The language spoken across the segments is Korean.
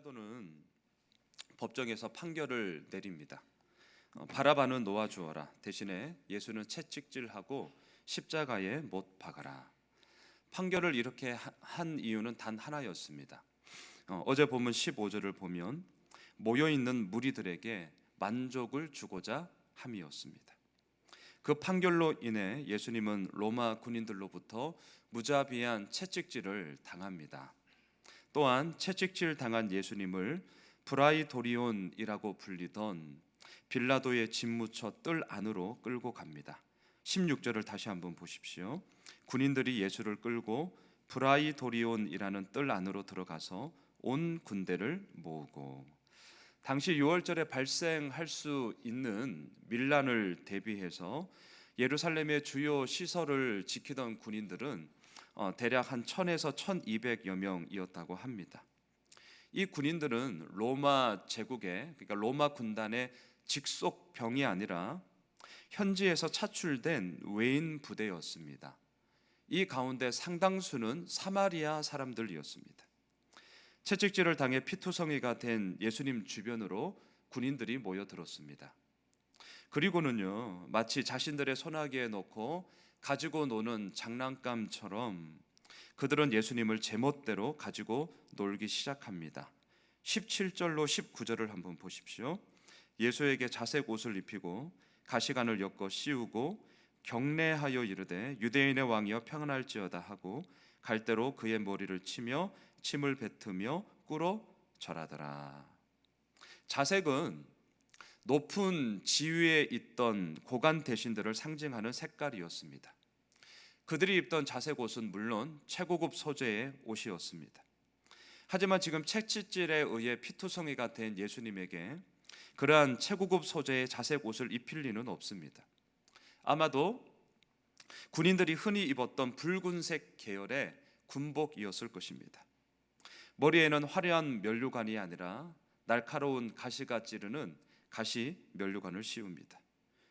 빌라도는 법정에서 판결을 내립니다. 어, 바라바는 놓아 주어라. 대신에 예수는 채찍질하고 십자가에 못 박아라. 판결을 이렇게 하- 한 이유는 단 하나였습니다. 어, 어제 본문 15절을 보면 모여 있는 무리들에게 만족을 주고자 함이었습니다. 그 판결로 인해 예수님은 로마 군인들로부터 무자비한 채찍질을 당합니다. 또한 채찍질 당한 예수님을 브라이도리온이라고 불리던 빌라도의 집무처 뜰 안으로 끌고 갑니다. 16절을 다시 한번 보십시오. 군인들이 예수를 끌고 브라이도리온이라는 뜰 안으로 들어가서 온 군대를 모으고 당시 6월절에 발생할 수 있는 밀란을 대비해서 예루살렘의 주요 시설을 지키던 군인들은 어, 대략 한 1000에서 1200여 명이었다고 합니다. 이 군인들은 로마 제국의 그러니까 로마 군단의 직속 병이 아니라 현지에서 차출된 외인 부대였습니다. 이 가운데 상당수는 사마리아 사람들이었습니다. 채찍질을 당해 피투성이가 된 예수님 주변으로 군인들이 모여들었습니다. 그리고는요 마치 자신들의 소나기에 놓고 가지고 노는 장난감처럼 그들은 예수님을 제멋대로 가지고 놀기 시작합니다. 17절로 19절을 한번 보십시오. 예수에게 자색 옷을 입히고 가시관을 엮어 씌우고 경례하여 이르되 유대인의 왕이여 평안할지어다 하고 갈대로 그의 머리를 치며 침을 뱉으며 꿇어 절하더라. 자색은 높은 지위에 있던 고관 대신들을 상징하는 색깔이었습니다. 그들이 입던 자색 옷은 물론 최고급 소재의 옷이었습니다. 하지만 지금 채찍질에 의해 피투성이가 된 예수님에게 그러한 최고급 소재의 자색 옷을 입힐 리는 없습니다. 아마도 군인들이 흔히 입었던 붉은색 계열의 군복이었을 것입니다. 머리에는 화려한 면류관이 아니라 날카로운 가시가 찌르는 가시 면류관을 씌웁니다.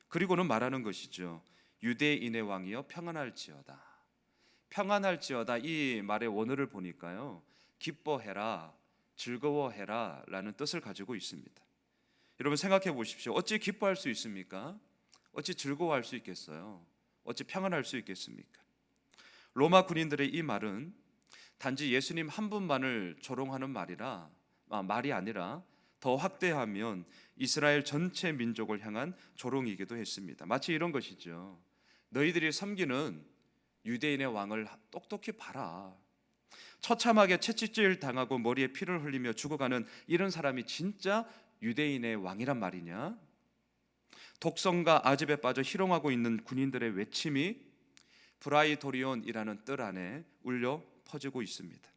그리고는 말하는 것이죠. 유대인의 왕이여 평안할지어다. 평안할지어다 이 말의 원어를 보니까요. 기뻐해라, 즐거워해라 라는 뜻을 가지고 있습니다. 여러분 생각해 보십시오. 어찌 기뻐할 수 있습니까? 어찌 즐거워할 수 있겠어요? 어찌 평안할 수 있겠습니까? 로마 군인들의 이 말은 단지 예수님 한 분만을 조롱하는 말이라 아, 말이 아니라 더 확대하면 이스라엘 전체 민족을 향한 조롱이기도 했습니다. 마치 이런 것이죠. 너희들이 섬기는 유대인의 왕을 똑똑히 봐라. 처참하게 채찍질 당하고 머리에 피를 흘리며 죽어가는 이런 사람이 진짜 유대인의 왕이란 말이냐? 독성과 아집에 빠져 희롱하고 있는 군인들의 외침이 브라이도리온이라는 뜰 안에 울려 퍼지고 있습니다.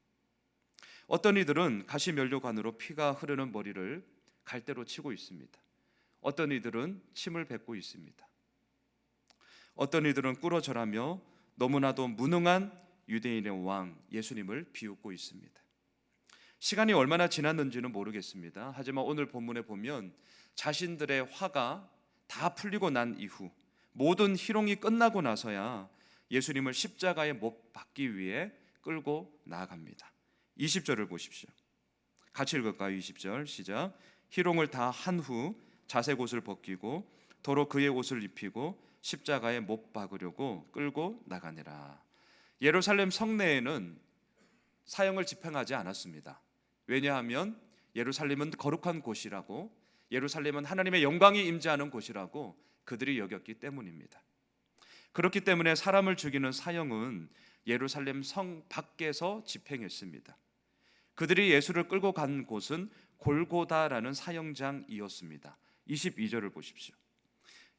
어떤 이들은 가시 면류관으로 피가 흐르는 머리를 갈대로 치고 있습니다. 어떤 이들은 침을 뱉고 있습니다. 어떤 이들은 꿇어 절하며 너무나도 무능한 유대인의 왕 예수님을 비웃고 있습니다. 시간이 얼마나 지났는지는 모르겠습니다. 하지만 오늘 본문에 보면 자신들의 화가 다 풀리고 난 이후 모든 희롱이 끝나고 나서야 예수님을 십자가에 못 박기 위해 끌고 나아갑니다. 20절을 보십시오. 같이 읽을까요? 20절 시작. 희롱을 다 한 후 자색 옷을 벗기고 도로 그의 옷을 입히고 십자가에 못 박으려고 끌고 나가니라. 예루살렘 성내에는 사형을 집행하지 않았습니다. 왜냐하면 예루살렘은 거룩한 곳이라고 예루살렘은 하나님의 영광이 임재하는 곳이라고 그들이 여겼기 때문입니다. 그렇기 때문에 사람을 죽이는 사형은 예루살렘 성 밖에서 집행했습니다. 그들이 예수를 끌고 간 곳은 골고다라는 사형장이었습니다. 22절을 보십시오.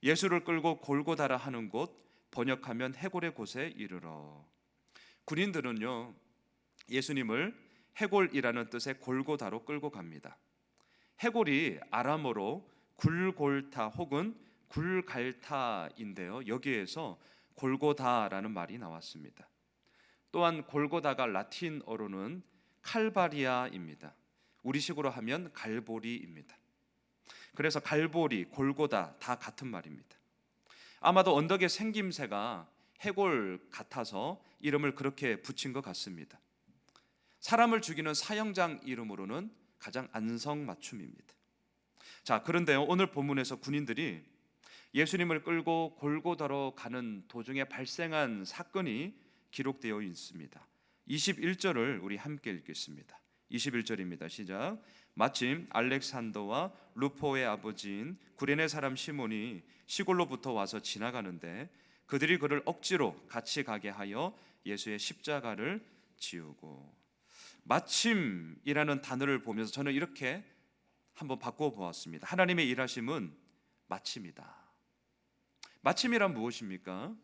예수를 끌고 골고다라 하는 곳 번역하면 해골의 곳에 이르러 군인들은요 예수님을 해골이라는 뜻의 골고다로 끌고 갑니다. 해골이 아람어로 굴골타 혹은 굴갈타인데요. 여기에서 골고다라는 말이 나왔습니다. 또한 골고다가 라틴어로는 칼바리아입니다. 우리식으로 하면 갈보리입니다. 그래서 갈보리, 골고다 다 같은 말입니다. 아마도 언덕의 생김새가 해골 같아서 이름을 그렇게 붙인 것 같습니다. 사람을 죽이는 사형장 이름으로는 가장 안성맞춤입니다. 자, 그런데요. 오늘 본문에서 군인들이 예수님을 끌고 골고다로 가는 도중에 발생한 사건이 기록되어 있습니다. 21절을 우리 함께 읽겠습니다. 21절입니다. 시작. 마침 알렉산더와 루포의 아버지인 구레네 사람 시몬이 시골로부터 와서 지나가는데 그들이 그를 억지로 같이 가게 하여 예수의 십자가를 지우고 마침이라는 단어를 보면서 저는 이렇게 한번 바꿔 보았습니다. 하나님의 일하심은 마침이다. 마침이란 무엇입니까?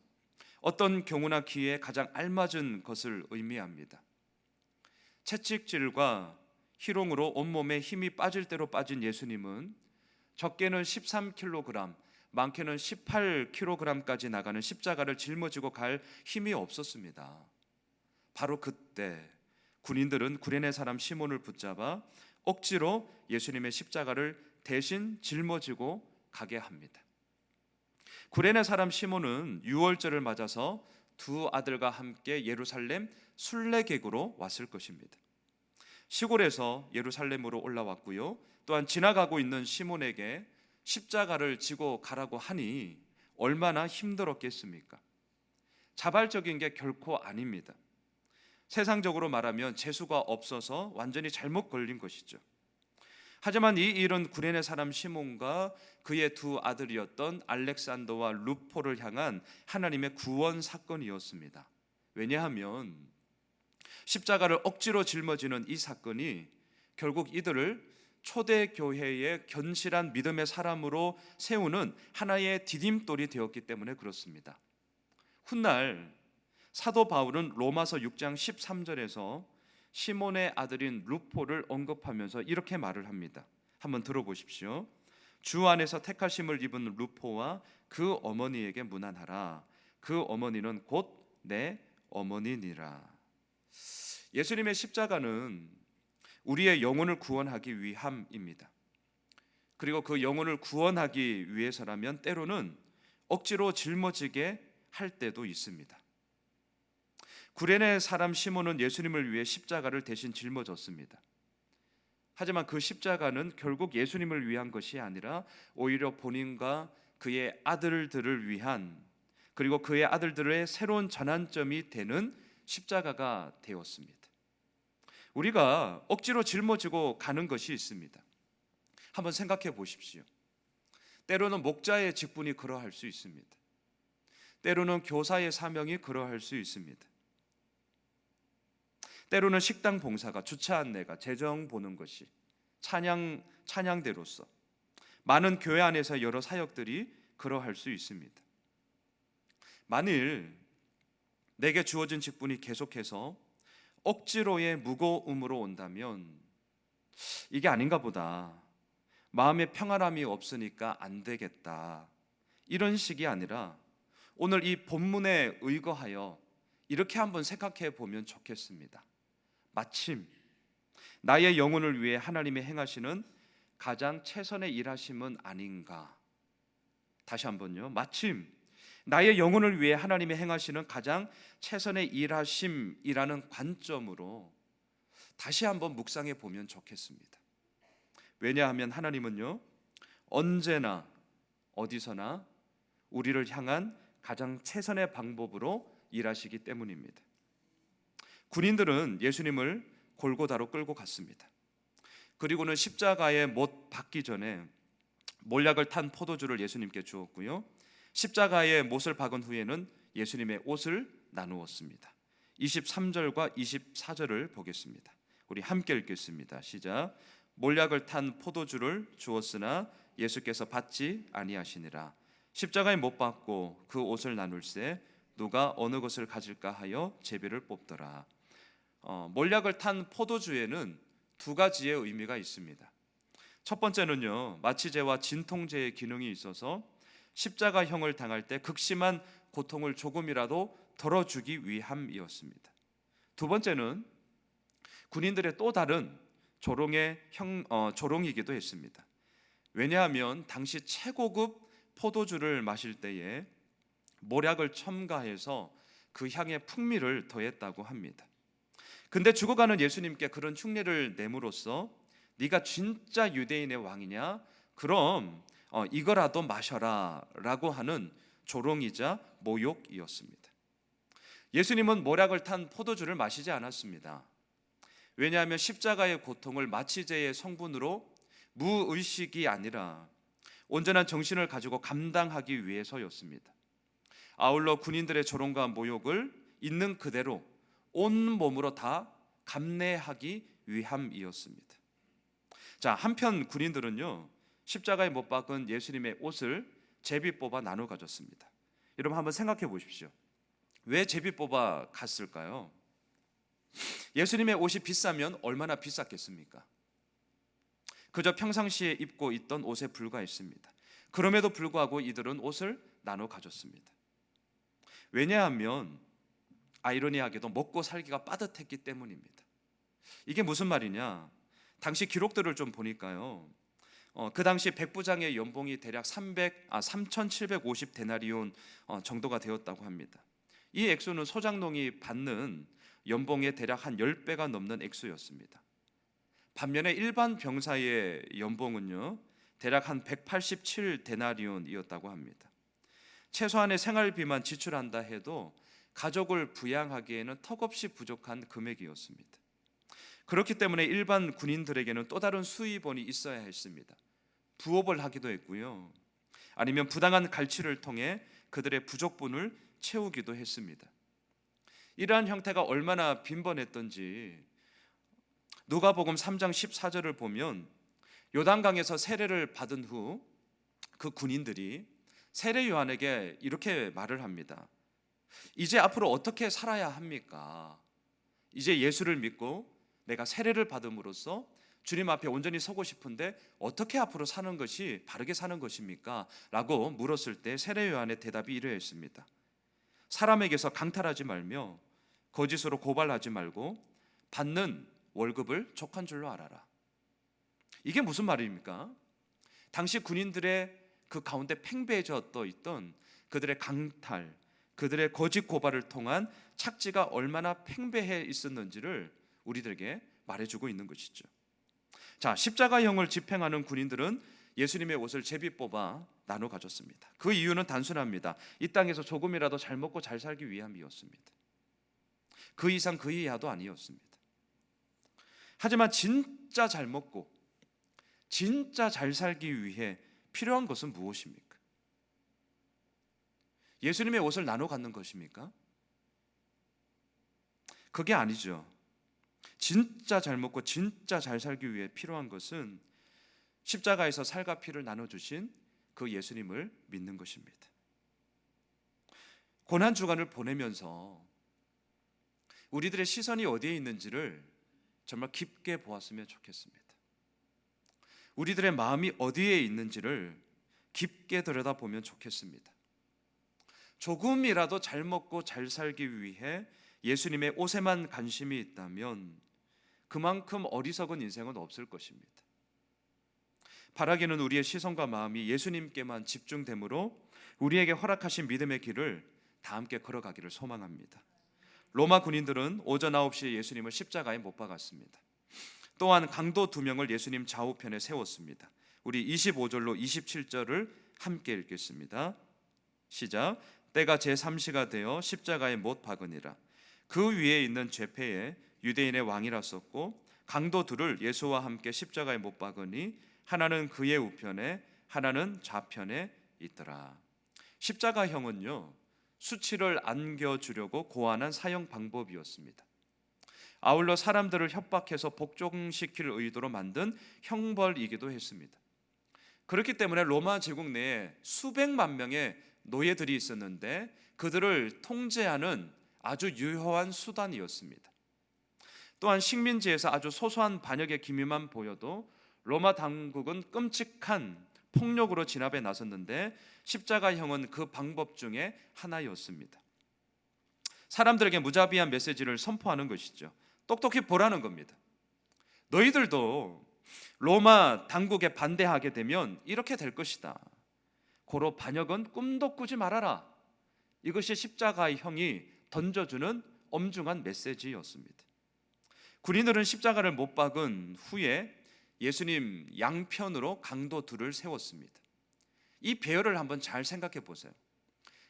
어떤 경우나 기회에 가장 알맞은 것을 의미합니다. 채찍질과 희롱으로 온몸에 힘이 빠질 대로 빠진 예수님은 적게는 13kg, 많게는 18kg까지 나가는 십자가를 짊어지고 갈 힘이 없었습니다. 바로 그때 군인들은 구레네 사람 시몬을 붙잡아 억지로 예수님의 십자가를 대신 짊어지고 가게 합니다. 구레네 사람 시몬은 유월절을 맞아서 두 아들과 함께 예루살렘 순례객으로 왔을 것입니다. 시골에서 예루살렘으로 올라왔고요. 또한 지나가고 있는 시몬에게 십자가를 지고 가라고 하니 얼마나 힘들었겠습니까? 자발적인 게 결코 아닙니다. 세상적으로 말하면 재수가 없어서 완전히 잘못 걸린 것이죠. 하지만 이 일은 구레네 사람 시몬과 그의 두 아들이었던 알렉산더와 루포를 향한 하나님의 구원 사건이었습니다. 왜냐하면 십자가를 억지로 짊어지는 이 사건이 결국 이들을 초대 교회의 견실한 믿음의 사람으로 세우는 하나의 디딤돌이 되었기 때문에 그렇습니다. 훗날 사도 바울은 로마서 6장 13절에서 시몬의 아들인 루포를 언급하면서 이렇게 말을 합니다. 한번 들어보십시오. 주 안에서 택하심을 입은 루포와 그 어머니에게 문안하라. 그 어머니는 곧 내 어머니니라. 예수님의 십자가는 우리의 영혼을 구원하기 위함입니다. 그리고 그 영혼을 구원하기 위해서라면 때로는 억지로 짊어지게 할 때도 있습니다. 구레네 사람 시몬은 예수님을 위해 십자가를 대신 짊어졌습니다. 하지만 그 십자가는 결국 예수님을 위한 것이 아니라 오히려 본인과 그의 아들들을 위한 그리고 그의 아들들의 새로운 전환점이 되는 십자가가 되었습니다. 우리가 억지로 짊어지고 가는 것이 있습니다. 한번 생각해 보십시오. 때로는 목자의 직분이 그러할 수 있습니다. 때로는 교사의 사명이 그러할 수 있습니다. 때로는 식당 봉사가 주차 안내가 재정 보는 것이 찬양 찬양대로서 많은 교회 안에서 여러 사역들이 그러할 수 있습니다. 만일 내게 주어진 직분이 계속해서 억지로의 무거움으로 온다면 이게 아닌가 보다. 마음에 평안함이 없으니까 안 되겠다. 이런 식이 아니라 오늘 이 본문에 의거하여 이렇게 한번 생각해 보면 좋겠습니다. 마침 나의 영혼을 위해 하나님이 행하시는 가장 최선의 일하심은 아닌가. 다시 한번요. 마침 나의 영혼을 위해 하나님이 행하시는 가장 최선의 일하심이라는 관점으로 다시 한번 묵상해 보면 좋겠습니다. 왜냐하면 하나님은요 언제나 어디서나 우리를 향한 가장 최선의 방법으로 일하시기 때문입니다. 군인들은 예수님을 골고다로 끌고 갔습니다. 그리고는 십자가에 못 박기 전에 몰약을 탄 포도주를 예수님께 주었고요. 십자가에 못을 박은 후에는 예수님의 옷을 나누었습니다. 23절과 24절을 보겠습니다. 우리 함께 읽겠습니다. 시작. 몰약을 탄 포도주를 주었으나 예수께서 받지 아니하시니라. 십자가에 못 박고 그 옷을 나눌세 누가 어느 것을 가질까 하여 제비를 뽑더라. 어, 몰약을 탄 포도주에는 두 가지의 의미가 있습니다. 첫 번째는요 마취제와 진통제의 기능이 있어서 십자가형을 당할 때 극심한 고통을 조금이라도 덜어주기 위함이었습니다. 두 번째는 군인들의 또 다른 조롱의 형 어, 조롱이기도 했습니다. 왜냐하면 당시 최고급 포도주를 마실 때에 모략을 첨가해서 그 향의 풍미를 더했다고 합니다. 근데 죽어가는 예수님께 그런 흉내를 내므로써 네가 진짜 유대인의 왕이냐? 그럼 어, 이거라도 마셔라라고 하는 조롱이자 모욕이었습니다. 예수님은 모락을 탄 포도주를 마시지 않았습니다. 왜냐하면 십자가의 고통을 마치제의 성분으로 무의식이 아니라 온전한 정신을 가지고 감당하기 위해서였습니다. 아울러 군인들의 조롱과 모욕을 있는 그대로 온 몸으로 다 감내하기 위함이었습니다. 자, 한편 군인들은요. 십자가에 못 박은 예수님의 옷을 제비 뽑아 나눠 가졌습니다. 여러분 한번 생각해 보십시오. 왜 제비 뽑아 갔을까요? 예수님의 옷이 비싸면 얼마나 비쌌겠습니까? 그저 평상시에 입고 있던 옷에 불과했습니다. 그럼에도 불구하고 이들은 옷을 나눠 가졌습니다. 왜냐하면 아이러니하게도 먹고 살기가 빠듯했기 때문입니다. 이게 무슨 말이냐? 당시 기록들을 좀 보니까요. 어, 그 당시 백부장의 연봉이 대략 300, 아 3,750 데나리온 어, 정도가 되었다고 합니다. 이 액수는 소장농이 받는 연봉의 대략 한 10배가 넘는 액수였습니다. 반면에 일반 병사의 연봉은요. 대략 한 187 데나리온이었다고 합니다. 최소한의 생활비만 지출한다 해도 가족을 부양하기에는 턱없이 부족한 금액이었습니다. 그렇기 때문에 일반 군인들에게는 또 다른 수입원이 있어야 했습니다. 부업을 하기도 했고요. 아니면 부당한 갈취를 통해 그들의 부족분을 채우기도 했습니다. 이러한 형태가 얼마나 빈번했던지 누가복음 3장 14절을 보면 요단강에서 세례를 받은 후 그 군인들이 세례 요한에게 이렇게 말을 합니다. 이제 앞으로 어떻게 살아야 합니까? 이제 예수를 믿고 내가 세례를 받음으로써 주님 앞에 온전히 서고 싶은데 어떻게 앞으로 사는 것이 바르게 사는 것입니까? 라고 물었을 때 세례 요한의 대답이 이러했습니다. 사람에게서 강탈하지 말며 거짓으로 고발하지 말고 받는 월급을 족한 줄로 알아라. 이게 무슨 말입니까? 당시 군인들의 그 가운데 팽배해져 떠 있던 그들의 강탈, 그들의 거짓 고발을 통한 착지가 얼마나 팽배해 있었는지를 우리들에게 말해주고 있는 것이죠. 자, 십자가형을 집행하는 군인들은 예수님의 옷을 제비 뽑아 나눠 가졌습니다. 그 이유는 단순합니다. 이 땅에서 조금이라도 잘 먹고 잘 살기 위함이었습니다. 그 이상 그 이하도 아니었습니다. 하지만 진짜 잘 먹고 진짜 잘 살기 위해 필요한 것은 무엇입니까? 예수님의 옷을 나눠 갖는 것입니까? 그게 아니죠. 진짜 잘 먹고 진짜 잘 살기 위해 필요한 것은 십자가에서 살과 피를 나눠 주신 그 예수님을 믿는 것입니다. 고난 주간을 보내면서 우리들의 시선이 어디에 있는지를 정말 깊게 보았으면 좋겠습니다. 우리들의 마음이 어디에 있는지를 깊게 들여다보면 좋겠습니다. 조금이라도 잘 먹고 잘 살기 위해 예수님의 옷에만 관심이 있다면 그만큼 어리석은 인생은 없을 것입니다. 바라기는 우리의 시선과 마음이 예수님께만 집중되므로 우리에게 허락하신 믿음의 길을 다 함께 걸어가기를 소망합니다. 로마 군인들은 오전 9시에 예수님을 십자가에 못 박았습니다. 또한 강도 두 명을 예수님 좌우편에 세웠습니다. 우리 25절로 27절을 함께 읽겠습니다. 시작. 때가 제3시가 되어 십자가에 못 박으니라. 그 위에 있는 죄패에 유대인의 왕이라 썼고 강도 둘을 예수와 함께 십자가에 못 박으니 하나는 그의 우편에 하나는 좌편에 있더라. 십자가형은요 수치를 안겨 주려고 고안한 사형 방법이었습니다. 아울러 사람들을 협박해서 복종시킬 의도로 만든 형벌이기도 했습니다. 그렇기 때문에 로마 제국 내에 수백만 명의 노예들이 있었는데 그들을 통제하는 아주 유효한 수단이었습니다. 또한 식민지에서 아주 소소한 반역의 기미만 보여도 로마 당국은 끔찍한 폭력으로 진압에 나섰는데 십자가형은 그 방법 중에 하나였습니다. 사람들에게 무자비한 메시지를 선포하는 것이죠. 똑똑히 보라는 겁니다. 너희들도 로마 당국에 반대하게 되면 이렇게 될 것이다. 고로 반역은 꿈도 꾸지 말아라. 이것이 십자가의 형이 던져주는 엄중한 메시지였습니다. 군인들은 십자가를 못 박은 후에 예수님 양편으로 강도 둘을 세웠습니다. 이 배열을 한번 잘 생각해 보세요.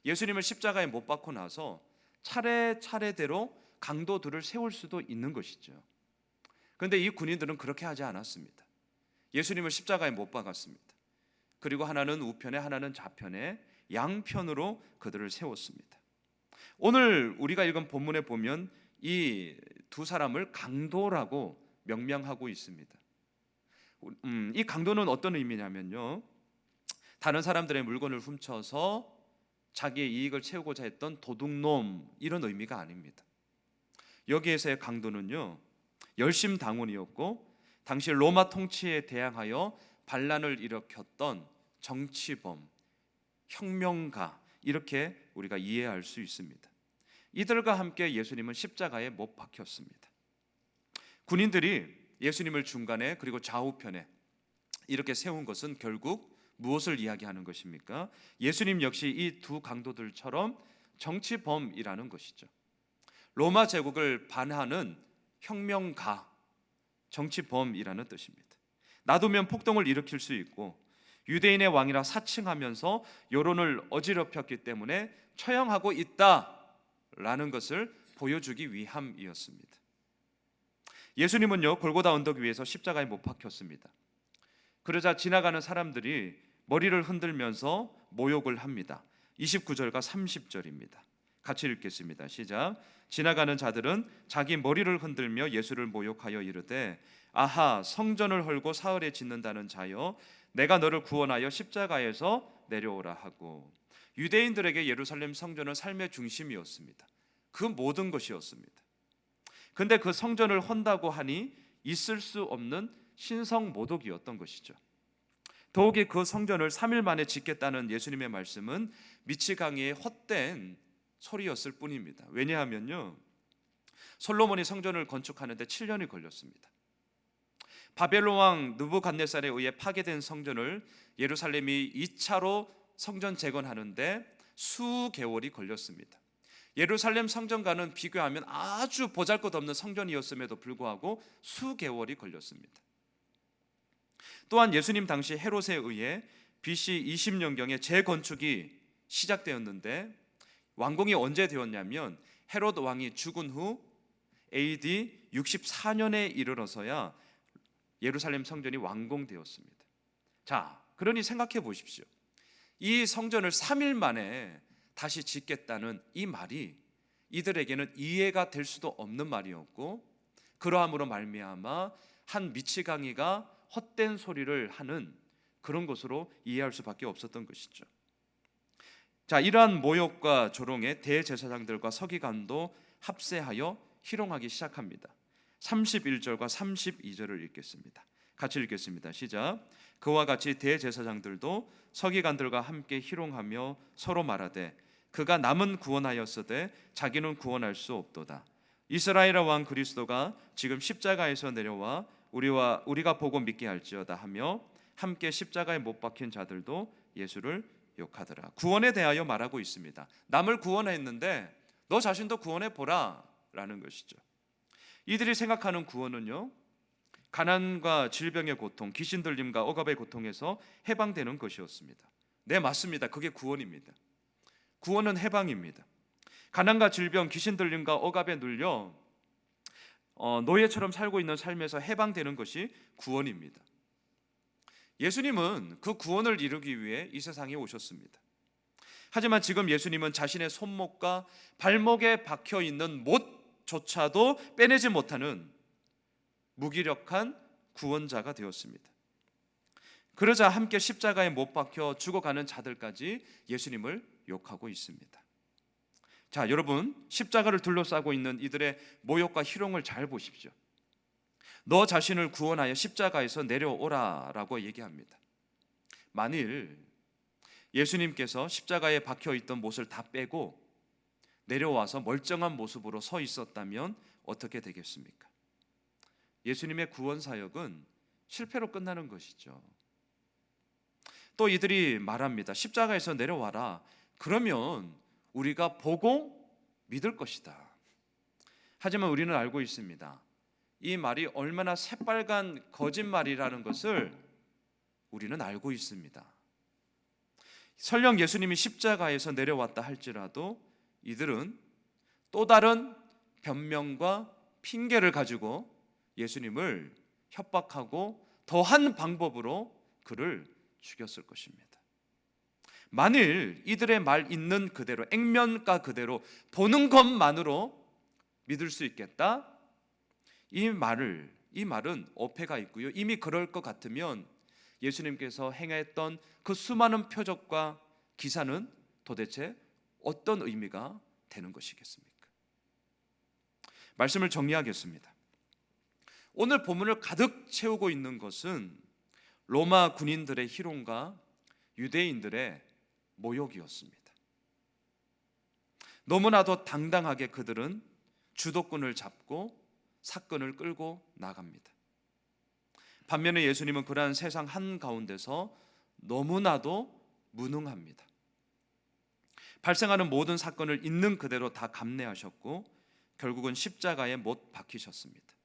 예수님을 십자가에 못 박고 나서 차례 차례대로 강도 둘을 세울 수도 있는 것이죠. 그런데 이 군인들은 그렇게 하지 않았습니다. 예수님을 십자가에 못 박았습니다. 그리고 하나는 우편에 하나는 좌편에 양편으로 그들을 세웠습니다. 오늘 우리가 읽은 본문에 보면 이 두 사람을 강도라고 명명하고 있습니다. 음, 이 강도는 어떤 의미냐면요. 다른 사람들의 물건을 훔쳐서 자기의 이익을 채우고자 했던 도둑놈 이런 의미가 아닙니다. 여기에서의 강도는요. 열심 당원이었고 당시 로마 통치에 대항하여 반란을 일으켰던 정치범, 혁명가 이렇게 우리가 이해할 수 있습니다. 이들과 함께 예수님은 십자가에 못 박혔습니다. 군인들이 예수님을 중간에 그리고 좌우편에 이렇게 세운 것은 결국 무엇을 이야기하는 것입니까? 예수님 역시 이 두 강도들처럼 정치범이라는 것이죠. 로마 제국을 반하는 혁명가, 정치범이라는 뜻입니다. 놔두면 폭동을 일으킬 수 있고 유대인의 왕이라 사칭하면서 여론을 어지럽혔기 때문에 처형하고 있다라는 것을 보여주기 위함이었습니다. 예수님은요 골고다 언덕 위에서 십자가에 못 박혔습니다. 그러자 지나가는 사람들이 머리를 흔들면서 모욕을 합니다. 29절과 30절입니다. 같이 읽겠습니다. 시작. 지나가는 자들은 자기 머리를 흔들며 예수를 모욕하여 이르되 아하 성전을 헐고 사흘에 짓는다는 자여 내가 너를 구원하여 십자가에서 내려오라 하고 유대인들에게 예루살렘 성전은 삶의 중심이었습니다. 그 모든 것이었습니다. 근데 그 성전을 헌다고 하니 있을 수 없는 신성 모독이었던 것이죠. 더욱이 그 성전을 3일 만에 짓겠다는 예수님의 말씀은 미치광이의 헛된 소리였을 뿐입니다. 왜냐하면요. 솔로몬이 성전을 건축하는데 7년이 걸렸습니다. 바벨론 왕 느부갓네살에 의해 파괴된 성전을 예루살렘이 2차로 성전 재건하는데 수개월이 걸렸습니다. 예루살렘 성전과는 비교하면 아주 보잘것없는 성전이었음에도 불구하고 수개월이 걸렸습니다. 또한 예수님 당시 헤롯에 의해 BC 20년경에 재건축이 시작되었는데 완공이 언제 되었냐면 헤롯 왕이 죽은 후 AD 64년에 이르러서야 예루살렘 성전이 완공되었습니다. 자, 그러니 생각해 보십시오. 이 성전을 3일 만에 다시 짓겠다는 이 말이 이들에게는 이해가 될 수도 없는 말이었고 그러함으로 말미암아 한 미치광이가 헛된 소리를 하는 그런 것으로 이해할 수밖에 없었던 것이죠. 자, 이러한 모욕과 조롱에 대제사장들과 서기관도 합세하여 희롱하기 시작합니다. 31절과 32절을 읽겠습니다. 같이 읽겠습니다. 시작. 그와 같이 대제사장들도 서기관들과 함께 희롱하며 서로 말하되 그가 남은 구원하였으되 자기는 구원할 수 없도다. 이스라엘의 왕 그리스도가 지금 십자가에서 내려와 우리와 우리가 보고 믿게 할지어다 하며 함께 십자가에 못 박힌 자들도 예수를 욕하더라. 구원에 대하여 말하고 있습니다. 남을 구원했는데 너 자신도 구원해 보라라는 것이죠. 이들이 생각하는 구원은요. 가난과 질병의 고통, 귀신 들림과 억압의 고통에서 해방되는 것이었습니다. 네, 맞습니다. 그게 구원입니다. 구원은 해방입니다. 가난과 질병, 귀신 들림과 억압에 눌려 어, 노예처럼 살고 있는 삶에서 해방되는 것이 구원입니다. 예수님은 그 구원을 이루기 위해 이 세상에 오셨습니다. 하지만 지금 예수님은 자신의 손목과 발목에 박혀 있는 못 조차도 빼내지 못하는 무기력한 구원자가 되었습니다. 그러자 함께 십자가에 못 박혀 죽어가는 자들까지 예수님을 욕하고 있습니다. 자, 여러분, 십자가를 둘러싸고 있는 이들의 모욕과 희롱을 잘 보십시오. 너 자신을 구원하여 십자가에서 내려오라라고 얘기합니다. 만일 예수님께서 십자가에 박혀 있던 못을 다 빼고 내려와서 멀쩡한 모습으로 서 있었다면 어떻게 되겠습니까? 예수님의 구원 사역은 실패로 끝나는 것이죠. 또 이들이 말합니다. 십자가에서 내려와라. 그러면 우리가 보고 믿을 것이다. 하지만 우리는 알고 있습니다. 이 말이 얼마나 새빨간 거짓말이라는 것을 우리는 알고 있습니다. 설령 예수님이 십자가에서 내려왔다 할지라도 이들은 또 다른 변명과 핑계를 가지고 예수님을 협박하고 더한 방법으로 그를 죽였을 것입니다. 만일 이들의 말 있는 그대로 액면가 그대로 보는 것만으로 믿을 수 있겠다. 이 말을 이 말은 어폐가 있고요. 이미 그럴 것 같으면 예수님께서 행했던 그 수많은 표적과 기사는 도대체 어떤 의미가 되는 것이겠습니까? 말씀을 정리하겠습니다. 오늘 본문을 가득 채우고 있는 것은 로마 군인들의 희롱과 유대인들의 모욕이었습니다. 너무나도 당당하게 그들은 주도권을 잡고 사건을 끌고 나갑니다. 반면에 예수님은 그러한 세상 한 가운데서 너무나도 무능합니다. 발생하는 모든 사건을 있는 그대로 다 감내하셨고 결국은 십자가에 못 박히셨습니다.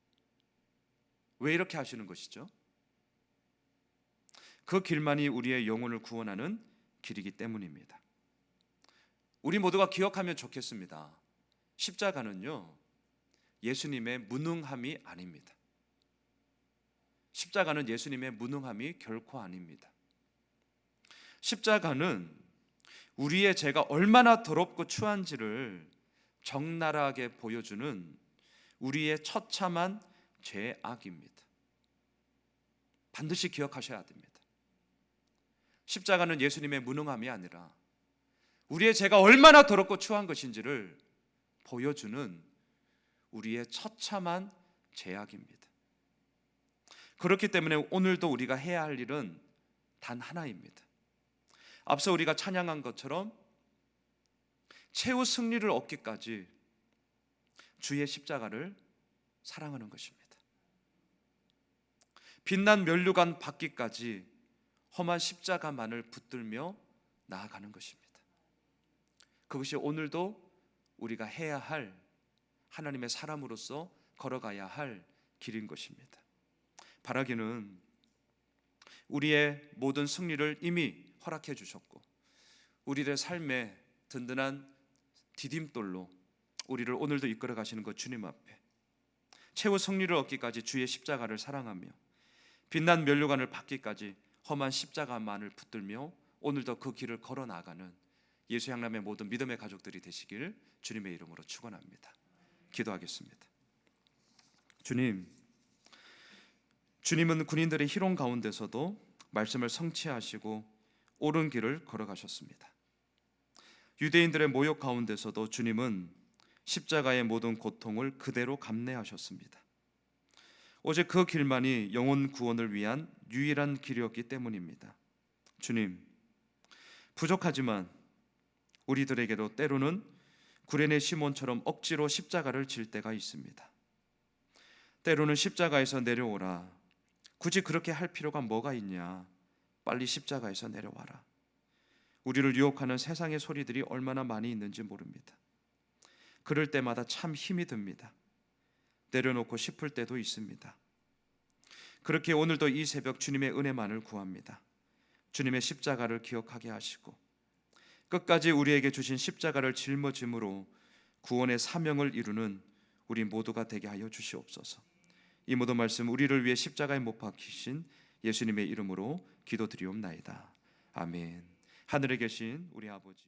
왜 이렇게 하시는 것이죠? 그 길만이 우리의 영혼을 구원하는 길이기 때문입니다. 우리 모두가 기억하면 좋겠습니다. 십자가는요, 예수님의 무능함이 아닙니다. 십자가는 예수님의 무능함이 결코 아닙니다. 십자가는 우리의 죄가 얼마나 더럽고 추한지를 적나라하게 보여주는 우리의 처참한 죄악입니다. 반드시 기억하셔야 됩니다. 십자가는 예수님의 무능함이 아니라 우리의 죄가 얼마나 더럽고 추한 것인지를 보여주는 우리의 처참한 죄악입니다. 그렇기 때문에 오늘도 우리가 해야 할 일은 단 하나입니다. 앞서 우리가 찬양한 것처럼 최후 승리를 얻기까지 주의 십자가를 사랑하는 것입니다. 빛난 면류관 받기까지 험한 십자가만을 붙들며 나아가는 것입니다. 그것이 오늘도 우리가 해야 할 하나님의 사람으로서 걸어가야 할 길인 것입니다. 바라기는 우리의 모든 승리를 이미 허락해 주셨고 우리의 삶의 든든한 디딤돌로 우리를 오늘도 이끌어 가시는 것 주님 앞에 최후 승리를 얻기까지 주의 십자가를 사랑하며 빛난 면류관을 받기까지 험한 십자가만을 붙들며 오늘도 그 길을 걸어 나가는 예수 향람의 모든 믿음의 가족들이 되시길 주님의 이름으로 축원합니다. 기도하겠습니다. 주님, 주님은 군인들의 희롱 가운데서도 말씀을 성취하시고 옳은 길을 걸어가셨습니다. 유대인들의 모욕 가운데서도 주님은 십자가의 모든 고통을 그대로 감내하셨습니다. 오직 그 길만이 영혼 구원을 위한 유일한 길이었기 때문입니다. 주님, 부족하지만 우리들에게도 때로는 구레네 시몬처럼 억지로 십자가를 질 때가 있습니다. 때로는 십자가에서 내려오라. 굳이 그렇게 할 필요가 뭐가 있냐? 빨리 십자가에서 내려와라. 우리를 유혹하는 세상의 소리들이 얼마나 많이 있는지 모릅니다. 그럴 때마다 참 힘이 듭니다. 내려놓고 싶을 때도 있습니다. 그렇게 오늘도 이 새벽 주님의 은혜만을 구합니다. 주님의 십자가를 기억하게 하시고 끝까지 우리에게 주신 십자가를 짊어짐으로 구원의 사명을 이루는 우리 모두가 되게 하여 주시옵소서. 이 모든 말씀 우리를 위해 십자가에 못 박히신 예수님의 이름으로 기도드리옵나이다. 아멘. 하늘에 계신 우리 아버지